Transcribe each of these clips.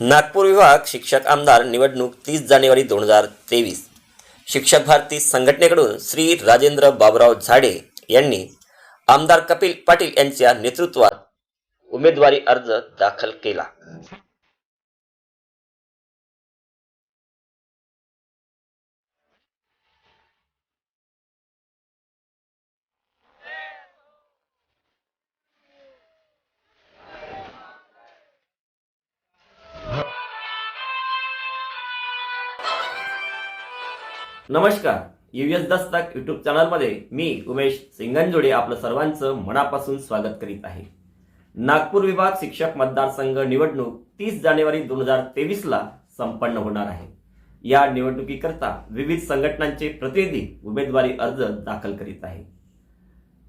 नागपूर विभाग शिक्षक आमदार निवडणूक तीस जानेवारी दोन हजार तेवीस. शिक्षक भारती संघटनेकडून श्री राजेंद्र बाबुराव झाडे यांनी आमदार कपिल पाटील यांच्या नेतृत्वात उमेदवारी अर्ज दाखल केला. नमस्कार. युएस दस्तक युट्यूब चॅनलमध्ये मी उमेश सिंगंजोडे आपलं सर्वांचं मनापासून स्वागत करीत आहे. नागपूर विभाग शिक्षक मतदारसंघ निवडणूक तीस जानेवारी दोन हजार तेवीसला संपन्न होणार आहे. या निवडणुकीकरता विविध संघटनांचे प्रतिनिधी उमेदवारी अर्ज दाखल करीत आहे.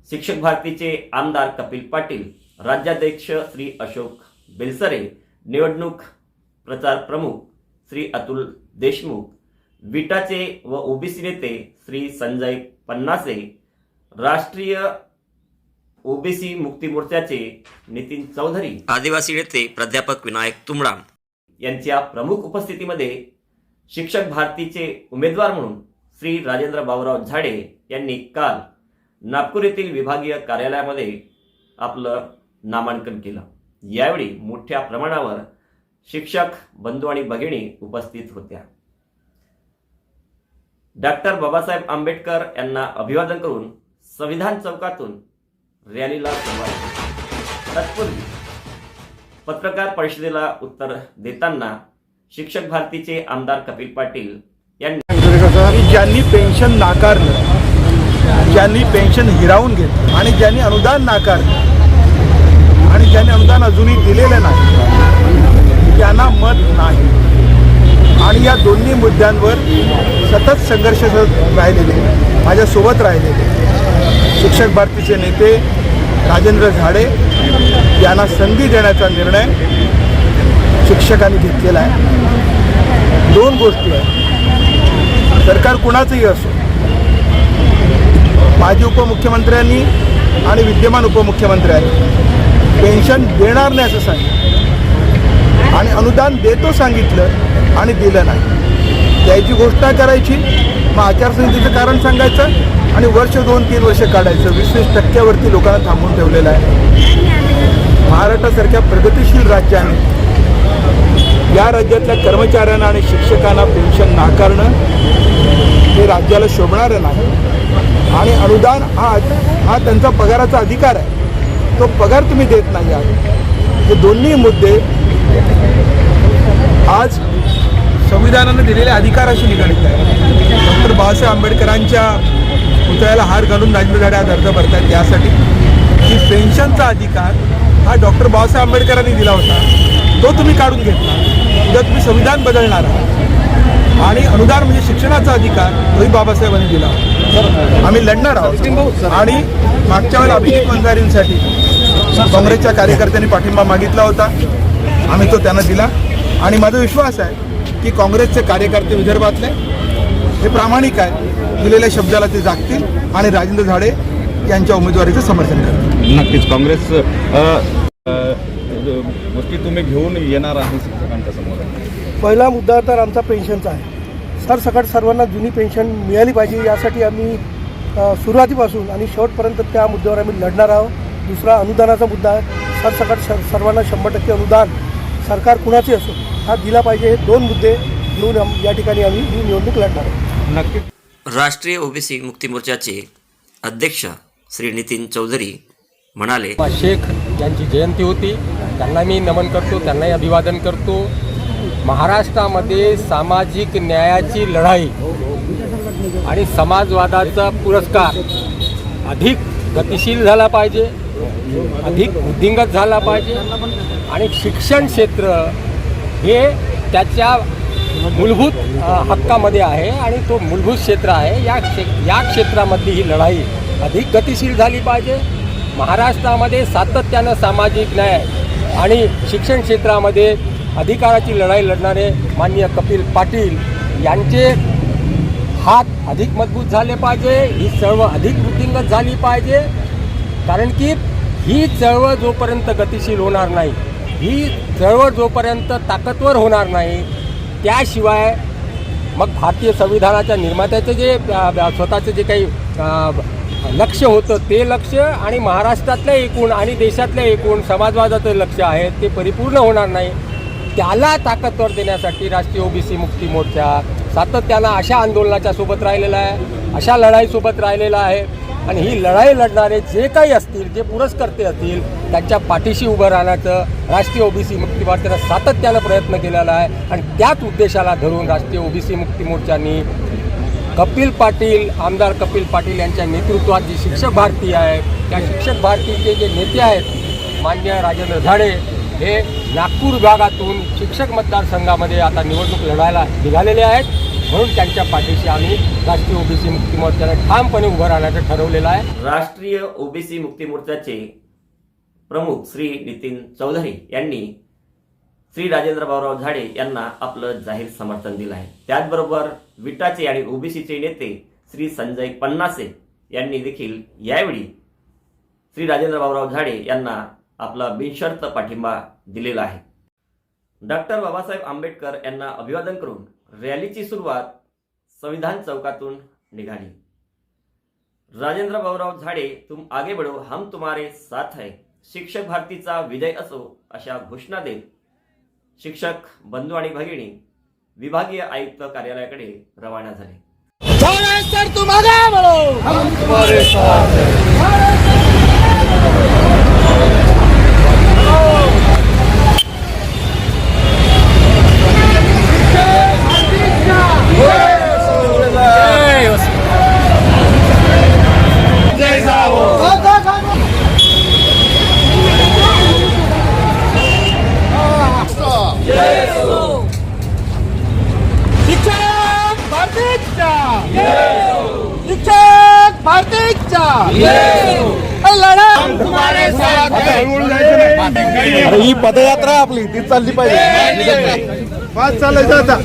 शिक्षक भारतीचे आमदार कपिल पाटील राज्याध्यक्ष श्री अशोक बेलसरे निवडणूक प्रचार प्रमुख श्री अतुल देशमुख विटाचे व ओबीसी नेते श्री संजय पन्नासे राष्ट्रीय ओबीसी मुक्ती मोर्चाचे नितीन चौधरी आदिवासी नेते प्राध्यापक विनायक तुमडाम यांच्या प्रमुख उपस्थितीमध्ये शिक्षक भारतीचे उमेदवार म्हणून श्री राजेंद्र बाबुराव झाडे यांनी काल नागपूर येथील विभागीय कार्यालयामध्ये आपलं नामांकन केलं. यावेळी मोठ्या प्रमाणावर शिक्षक बंधू आणि भगिनी उपस्थित होत्या. डॉक्टर बाबासाहेब आंबेडकर यांना अभिवादन करून संविधान चौकातून रॅलीला सुरुवात तत्पूर्वी पत्रकार परिषदेला उत्तर देताना शिक्षक भारतीचे आमदार कपिल पाटील यांनी ज्यांनी पेन्शन नाकारलं ज्यांनी पेन्शन हिरावून घेतलं आणि ज्यांनी अनुदान नाकारलं आणि ज्यांनी अनुदान अजूनही दिलेलं नाही त्यांना मत नाही. आणि या दोन्ही मुद्द्यांवर सतत संघर्ष राहिलेले. माझ्यासोबत राहिलेले. शिक्षक भारतीचे नेते राजेंद्र झाडे यांना संधी देण्याचा निर्णय शिक्षकांनी घेतलेला आहे. दोन गोष्टी आहेत. सरकार कुणाचंही असो माजी उपमुख्यमंत्र्यांनी आणि विद्यमान उपमुख्यमंत्र्यांनी पेन्शन देणार नाही असं सांगितलं. आणि अनुदान देतो सांगितलं आणि दिलं नाही. द्यायची घोषणा करायची मग आचारसंहितेचं कारण सांगायचं आणि वर्ष दोन तीन वर्ष काढायचं. वीस वीस टक्क्यावरती लोकांना थांबून ठेवलेलं आहे. महाराष्ट्रासारख्या प्रगतिशील राज्याने या राज्यातल्या कर्मचाऱ्यांना आणि शिक्षकांना पेन्शन नाकारणं हे राज्याला शोभणारं नाही. आणि अनुदान हा हा त्यांचा पगाराचा अधिकार आहे. तो पगार तुम्ही देत नाही आहात. हे दोन्ही मुद्दे संविधानानं दिलेल्या अधिकाराशी निगडित आहे. डॉक्टर बाबासाहेब आंबेडकरांच्या पुतळ्याला हार घालून राजेंद्र झाडे आज अर्ज भरतात त्यासाठी. की पेन्शनचा अधिकार हा डॉक्टर बाबासाहेब आंबेडकरांनी दिला होता तो तुम्ही काढून घेतला. उद्या तुम्ही संविधान बदलणार आहात. आणि अनुदान म्हणजे शिक्षणाचा अधिकार तोही बाबासाहेबांनी दिला होता. आम्ही लढणार आहोत. आणि मागच्या वेळेला अभिजित वंजारींसाठी काँग्रेसच्या कार्यकर्त्यांनी पाठिंबा मागितला होता. आम्ही तो त्यांना दिला. आणि माझा विश्वास आहे की काँग्रेसचे कार्यकर्ते विदर्भातले हे प्रामाणिक आहे दिलेल्या शब्दाला ते जागतील आणि राजेंद्र झाडे यांच्या उमेदवारीचं समर्थन करतील. नक्कीच काँग्रेस गोष्टी तुम्ही घेऊन येणार आहे शिक्षकांच्या समोर. पहिला मुद्दा तर आमचा पेन्शनचा आहे. सरसकट सर्वांना जुनी पेन्शन मिळाली पाहिजे यासाठी आम्ही सुरुवातीपासून आणि शेवटपर्यंत त्या मुद्द्यावर आम्ही लढणार आहोत. दुसरा अनुदानाचा मुद्दा आहे. सरसकट श सर्वांना शंभर टक्के अनुदान सरकार कुणाचे असो हा दिला पाहिजे हे दोन मुद्दे घेऊन या ठिकाणी आम्ही ही निवडणूक लढणार आहोत. नक्कीच. राष्ट्रीय ओबीसी मुक्ती मोर्चाचे अध्यक्ष श्री नितीन चौधरी म्हणाले शेख यांची जयंती होती. त्यांना मी नमन करतो त्यांनाही अभिवादन करतो. महाराष्ट्रामध्ये सामाजिक न्यायाची लढाई आणि समाजवादाचा पुरस्कार अधिक गतिशील झाला पाहिजे. अधिक वृद्धिंगत झाला पाहिजे. आणि शिक्षण क्षेत्र हे त्याच्या मूलभूत हक्कामध्ये आहे आणि तो मूलभूत क्षेत्र आहे. या क्षे या क्षेत्रामधली ही लढाई अधिक गतिशील झाली पाहिजे. महाराष्ट्रामध्ये सातत्यानं सामाजिक न्याय आणि शिक्षण क्षेत्रामध्ये अधिकाराची लढाई लढणारे माननीय कपिल पाटील यांचे हात अधिक मजबूत झाले पाहिजे. ही चळवळ अधिक वृद्धिंगत झाली पाहिजे. कारण की ही चळवळ जोपर्यंत गतिशील होणार नाही ही चळवळ जोपर्यंत ताकदवर होणार नाही त्याशिवाय मग भारतीय संविधानाच्या निर्मात्याचं जे स्वतःचं जे काही लक्ष होतं ते लक्ष आणि महाराष्ट्रातल्या एकूण आणि देशातल्या एकूण समाजवादाचं लक्ष आहे ते परिपूर्ण होणार नाही. त्याला ताकदवर देण्यासाठी राष्ट्रीय ओबीसी मुक्ती मोर्चा सातत्यानं अशा आंदोलनाच्या सोबत राहिलेला आहे अशा लढाईसोबत राहिलेला आहे. आणि ही लढाई लढणारे जे काही असतील जे पुरस्कर्ते असतील त्यांच्या पाठीशी उभं राहण्याचं राष्ट्रीय ओबीसी मुक्ती मोर्चानं सातत्यानं प्रयत्न केलेला आहे. आणि त्याच उद्देशाला धरून राष्ट्रीय ओबीसी मुक्ती मोर्चानी कपिल पाटील आमदार कपिल पाटील यांच्या नेतृत्वात जी शिक्षक भारती आहे त्या शिक्षक भारतीचे जे नेते आहेत मान्य राजेंद्र झाडे हे नागपूर विभागातून शिक्षक मतदारसंघामध्ये आता निवडणूक लढायला निघालेले आहेत. म्हणून त्यांच्या पाठीशी आम्ही राष्ट्रीय ओबीसी मुक्ती मोर्चाने ठामपणे उभं राहण्याचं ठरवलेलं आहे. राष्ट्रीय ओबीसी मुक्ती मोर्चाचे प्रमुख श्री नितीन चौधरी यांनी श्री राजेंद्र भाऊराव झाडे यांना आपलं जाहीर समर्थन दिलं आहे. त्याचबरोबर विटाचे आणि ओबीसीचे नेते श्री संजय पन्नासे यांनी देखील यावेळी श्री राजेंद्र भाऊराव झाडे यांना आपला बिनशर्त पाठिंबा दिलेला आहे. डॉक्टर बाबासाहेब आंबेडकर यांना अभिवादन करून रॅलीची सुरुवात संविधान चौकातून निघाली. राजेंद्र भाऊराव झाडे तुम आगे बढ़ो हम तुम्हारे साथ है. शिक्षक भारतीचा विजय असो अशा घोषणा देत शिक्षक बंधू आणि भगिनी विभागीय आयुक्त कार्यालयाकडे रवाना झाले. अरे ही पदयात्रा आपली ती चालली पाहिजे. पाच चालायचं आता.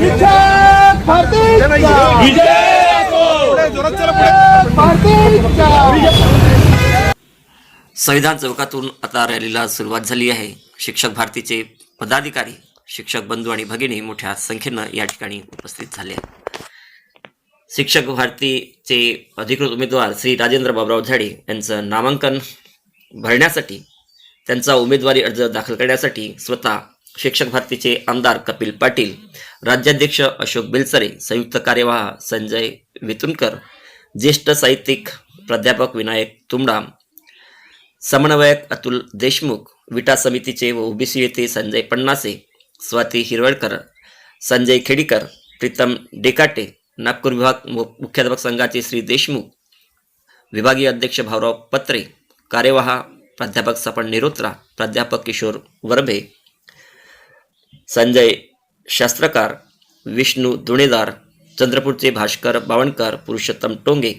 संविधान चौकातून आता रॅलीला सुरुवात झाली आहे. शिक्षक भारतीचे पदाधिकारी शिक्षक बंधू आणि भगिनी मोठ्या संख्येनं या ठिकाणी उपस्थित झाले आहेत. शिक्षक भारतीचे अधिकृत उमेदवार श्री राजेंद्र बाबराव झाडे यांचं नामांकन भरण्यासाठी त्यांचा उमेदवारी अर्ज दाखल करण्यासाठी स्वतः शिक्षक भारतीचे आमदार कपिल पाटील राज्याध्यक्ष अशोक बेलसरे संयुक्त कार्यवाह संजय वितुनकर ज्येष्ठ साहित्यिक प्राध्यापक विनायक तुमडाम समन्वयक अतुल देशमुख विटा समितीचे व ओबीसी येथे संजय पन्नासे स्वाती हिरवळकर संजय खेडीकर प्रीतम डेकाटे नागपूर विभाग मु- मुख्याध्यापक संघाचे श्री देशमुख विभागीय अध्यक्ष भाऊराव पत्रे कार्यवाह प्राध्यापक सपन निरोत्रा प्राध्यापक किशोर वर्भे संजय शास्त्रकार विष्णू दुणेदार चंद्रपूरचे भास्कर बावणकर पुरुषोत्तम टोंगे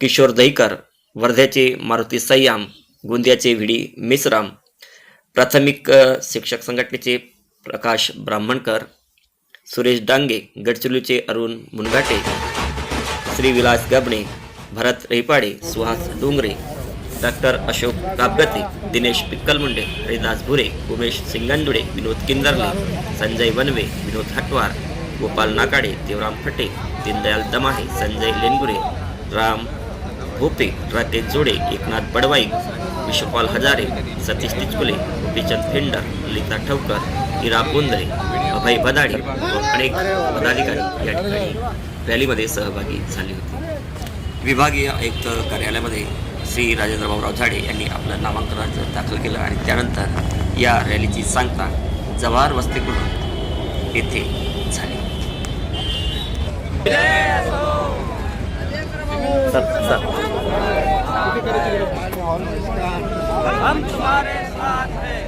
किशोर दहीकर वर्ध्याचे मारुती सय्याम गोंदियाचे व्हिडी मिसराम प्राथमिक शिक्षक संघटनेचे प्रकाश ब्राह्मणकर सुरेश डांगे गडचिरोलीचे अरुण मुनघाटे श्री विलास गबणे भरत रेपाडे सुहास डोंगरे डॉक्टर अशोक कापगते दिनेश पिक्कलमुंडे हरिदास भुरे उमेश सिंगंदुडे विनोद किंदरले संजय वनवे विनोद हटवार गोपाल नाकाडे देवराम फटे दीनदयाल दमाहे संजय लेनगुरे राम भोपे राकेश जोडे एकनाथ बडवाई विश्वपाल हजारे सतीश तिचकुले गोपीचंद फेंडर ललिता ठवकर इरा बोंदरे अभय बदाडे व अनेक पदाधिकारी या ठिकाणी रॅलीमध्ये सहभागी झाले होते. विभागीय आयुक्त कार्यालयामध्ये श्री राजेंद्र बाबुराव झाडे यांनी आपलं नामांकन अर्ज दाखल केलं आणि त्यानंतर या रॅलीची सांगता जवाहर वसतिगृह येथे झाली. Sir sir. हम तुम्हारे साथ हैं।